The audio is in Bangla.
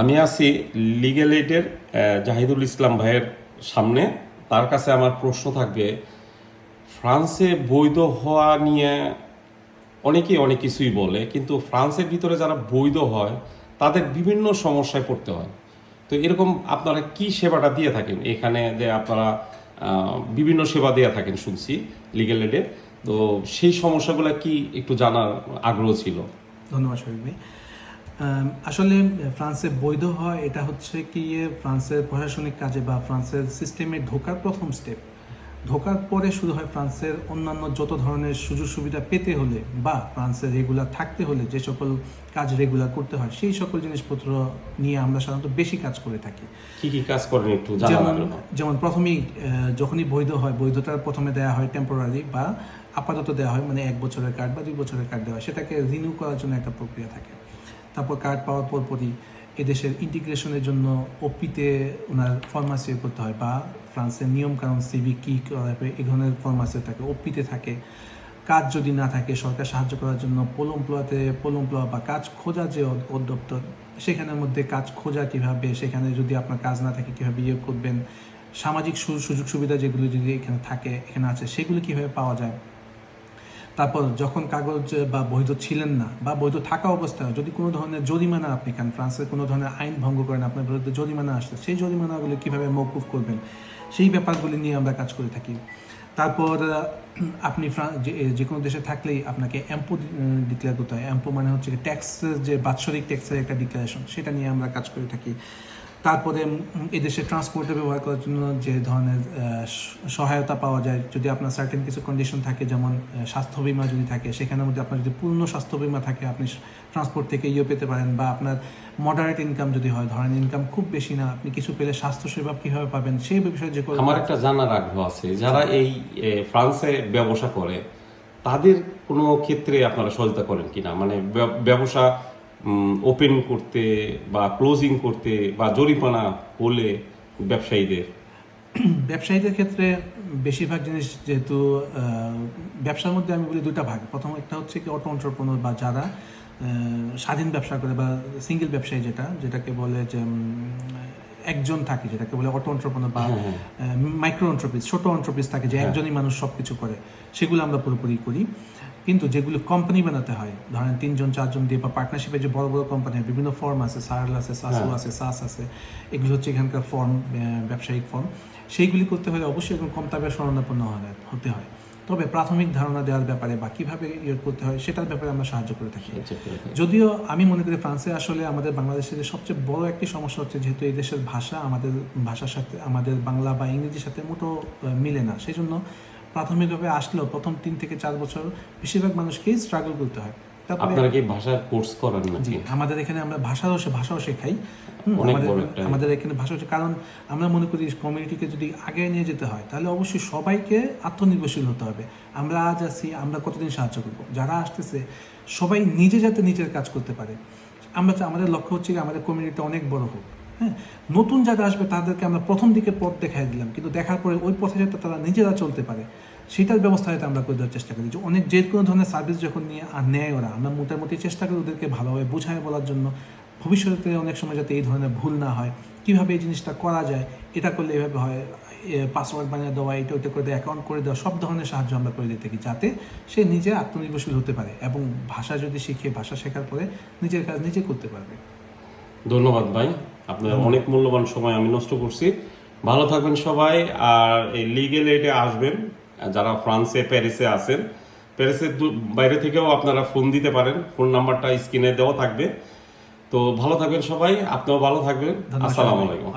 আমি আছি লিগেল এইডের জাহিদুল ইসলাম ভাইয়ের সামনে। তার কাছে আমার প্রশ্ন থাকবে, ফ্রান্সে বৈধ হওয়া নিয়ে অনেকেই অনেক কিছুই বলে, কিন্তু ফ্রান্সের ভিতরে যারা বৈধ হয়, তাদের বিভিন্ন সমস্যায় পড়তে হয়। তো এরকম আপনারা কি সেবাটা দিয়ে থাকেন? এখানে যে আপনারা বিভিন্ন সেবা দিয়ে থাকেন শুনছি লিগেল এডে তো সেই সমস্যাগুলো কি একটু জানার আগ্রহ ছিল? ধন্যবাদ শরীফ ভাই। আসলে ফ্রান্সে বৈধ হয় এটা হচ্ছে কি ফ্রান্সের প্রশাসনিক কাজে বা ফ্রান্সের সিস্টেমে ঢোকার প্রথম স্টেপ ঢোকার পরে শুরু হয় ফ্রান্সের অন্যান্য যত ধরনের সুযোগ সুবিধা পেতে হলে বা ফ্রান্সের রেগুলার থাকতে হলে যে সকল কাজ রেগুলার করতে হয় সেই সকল জিনিসপত্র নিয়ে আমরা সাধারণত বেশি কাজ করে থাকি। কি কি কাজ করেন একটু যেমন যেমন প্রথমেই যখনই বৈধ হয় বৈধতার প্রথমে দেওয়া হয় টেম্পোরারি বা আপাতত দেওয়া হয় মানে এক বছরের কার্ড বা দুই বছরের কার্ড দেওয়া হয় সেটাকে রিনিউ করার জন্য একটা প্রক্রিয়া থাকে। তারপর কার্ড পাওয়ার পরপরই এদেশের ইন্টিগ্রেশনের জন্য ওপিতে ওনার ফর্মাসি করতে হয় বা ফ্রান্সের নিয়ম কানুন সিভি কি করা হবে এই ধরনের ফর্মাসি থাকে ওপিতে থাকে। কাজ যদি না থাকে, সরকার সাহায্য করার জন্য পোলমপ্লয়াতে পোলমপ্লয়া বা কাজ খোঁজা যে অধিদপ্তর সেখানের মধ্যে কাজ খোঁজা কীভাবে, সেখানে যদি আপনার কাজ না থাকে, কীভাবে ইয়ে করবেন, সামাজিক সুযোগ সুবিধা যেগুলো যদি এখানে থাকে, এখানে আছে, সেগুলো কীভাবে পাওয়া যায় তারপর যখন কাগজ বা বৈধ ছিলেন না, বা বৈধ থাকা অবস্থায় যদি কোনো ধরনের জরিমানা আপনি খান, ফ্রান্সের কোনো ধরনের আইন ভঙ্গ করেন, আপনার বিরুদ্ধে জরিমানা আসছে সেই জরিমানাগুলো কীভাবে মৌকুফ করবেন, সেই ব্যাপারগুলি নিয়ে আমরা কাজ করে থাকি। তারপর আপনি যে কোনো দেশে থাকলেই আপনাকে অ্যাম্পো ডিক্লেয়ার করতে হয়। অ্যাম্পো মানে হচ্ছে ট্যাক্সের যে বাৎসরিক ট্যাক্সের একটা ডিক্লারেশন সেটা নিয়ে আমরা কাজ করে থাকি। তারপরে এদেশে ট্রান্সপোর্টে ব্যবহার করার জন্য যে ধরনের সহায়তা পাওয়া যায় যদি আপনার সার্টেন কিছু কন্ডিশন থাকে যেমন স্বাস্থ্য বিমা যদি থাকে সেখানের মধ্যে আপনার যদি পূর্ণ স্বাস্থ্য বিমা থাকে আপনি ট্রান্সপোর্ট থেকে ইয়ে পেতে পারেন বা আপনার মডারেট ইনকাম যদি হয় ধরেন ইনকাম খুব বেশি না আপনি কিছু পেলে স্বাস্থ্যসেবা কীভাবে পাবেন সেই বিষয়ে যে আমার একটা জানার আগ্রহ আছে যারা এই ফ্রান্সে ব্যবসা করে তাদের কোনো ক্ষেত্রে আপনারা সহায়তা করেন কিনা? মানে ব্যবসা ওপেন করতে বা ক্লোজিং করতে বা জরিমানা হলে ব্যবসায়ীদের? ব্যবসায়ীদের ক্ষেত্রে বেশিরভাগ জিনিস যেহেতু ব্যবসার মধ্যে আমি বলি দুটা ভাগ। প্রথম একটা হচ্ছে কি অটো অন্টারপ্রনর বা যারা স্বাধীন ব্যবসা করে বা সিঙ্গেল ব্যবসায়ী যেটা, যেটাকে বলে যে একজন থাকে যেটাকে বলে অটো অন্টারপ্রনর বা মাইক্রো অন্টারপ্রিজ ছোট অন্টারপ্রিজ থাকে যে একজনই মানুষ সব কিছু করে সেগুলো আমরা পুরোপুরি করি। কিন্তু যেগুলো কোম্পানি বানাতে হয় ধরেন তিনজন চারজন দিয়ে বা পার্টনারশিপে যে বড় বড় কোম্পানি বিভিন্ন ফর্ম আছে সারাল আছে সাসু আছে সাস আছে এগুলো হচ্ছে এখানকার ফর্ম ব্যবসায়িক ফর্ম সেইগুলি করতে হলে অবশ্যই এরকম কম তাপের স্মরণাপন্ন হতে হয়। তবে প্রাথমিক ধারণা দেওয়ার ব্যাপারে বা কীভাবে ইয়ে করতে হয় সেটার ব্যাপারে আমরা সাহায্য করে থাকি। যদিও আমি মনে করি ফ্রান্সে আসলে আমাদের বাংলাদেশের সবচেয়ে বড় একটি সমস্যা হচ্ছে যেহেতু এই দেশের ভাষা আমাদের ভাষার সাথে আমাদের বাংলা বা ইংরেজির সাথে মোটো মিলে না। সেই জন্য প্রাথমিকভাবে আসলেও প্রথম তিন থেকে চার বছর বেশিরভাগ মানুষকেই স্ট্রাগল করতে হয়। আপনারা কি ভাষার কোর্স করেন নাকি? আমাদের এখানে আমরা ভাষাও শেখাই। আমাদের এখানে ভাষা হচ্ছে কারণ আমরা মনে করি কমিউনিটিকে যদি আগে নিয়ে যেতে হয় তাহলে অবশ্যই সবাইকে আত্মনির্ভরশীল হতে হবে। আমরা আজ আছি আমরা কতদিন সাহায্য করব? যারা আসতেছে সবাই নিজে যাতে নিজের কাজ করতে পারে। আমরা আমাদের লক্ষ্য হচ্ছে কি আমাদের কমিউনিটি অনেক বড় হোক হ্যাঁ? নতুন যারা আসবে তাদেরকে আমরা প্রথম দিকে পথ দেখাই দিলাম কিন্তু দেখার পরে ওই পথে যাতে তারা নিজেরা চলতে পারে। সেটার ব্যবস্থা যাতে আমরা করে দেওয়ার চেষ্টা করি। যে অনেক যে কোনো ধরনের সার্ভিস যখন নিয়ে আর নেয় ওরা আমরা মোটামুটি চেষ্টা করি ওদেরকে ভালোভাবে বুঝায় বলার জন্য। ভবিষ্যতে অনেক সময় যাতে এই ধরনের ভুল না হয় কীভাবে এই জিনিসটা করা যায় এটা করলে এভাবে হয় পাসওয়ার্ড বানিয়ে দেওয়া এটা ওইটা করে দেওয়া অ্যাকাউন্ট করে দেওয়া সব ধরনের সাহায্য আমরা করে দিতে থাকি যাতে সে নিজে আত্মনির্ভরশীল হতে পারে এবং ভাষা যদি শিখে ভাষা শেখার পরে নিজের কাজ নিজে করতে পারবে। ধন্যবাদ ভাই। আপনার অনেক মূল্যবান সময় আমি নষ্ট করছি। ভালো থাকবেন সবাই আর এই লিগেল এইডে আসবেন। যারা ফ্রান্সে প্যারিসে আছেন প্যারিসের বাইরে থেকেও আপনারা ফোন দিতে পারেন। ফোন নাম্বারটা স্ক্রিনে দেওয়া থাকবে। তো ভালো থাকবেন সবাই আপনিও ভালো থাকবেন। আসসালামু আলাইকুম।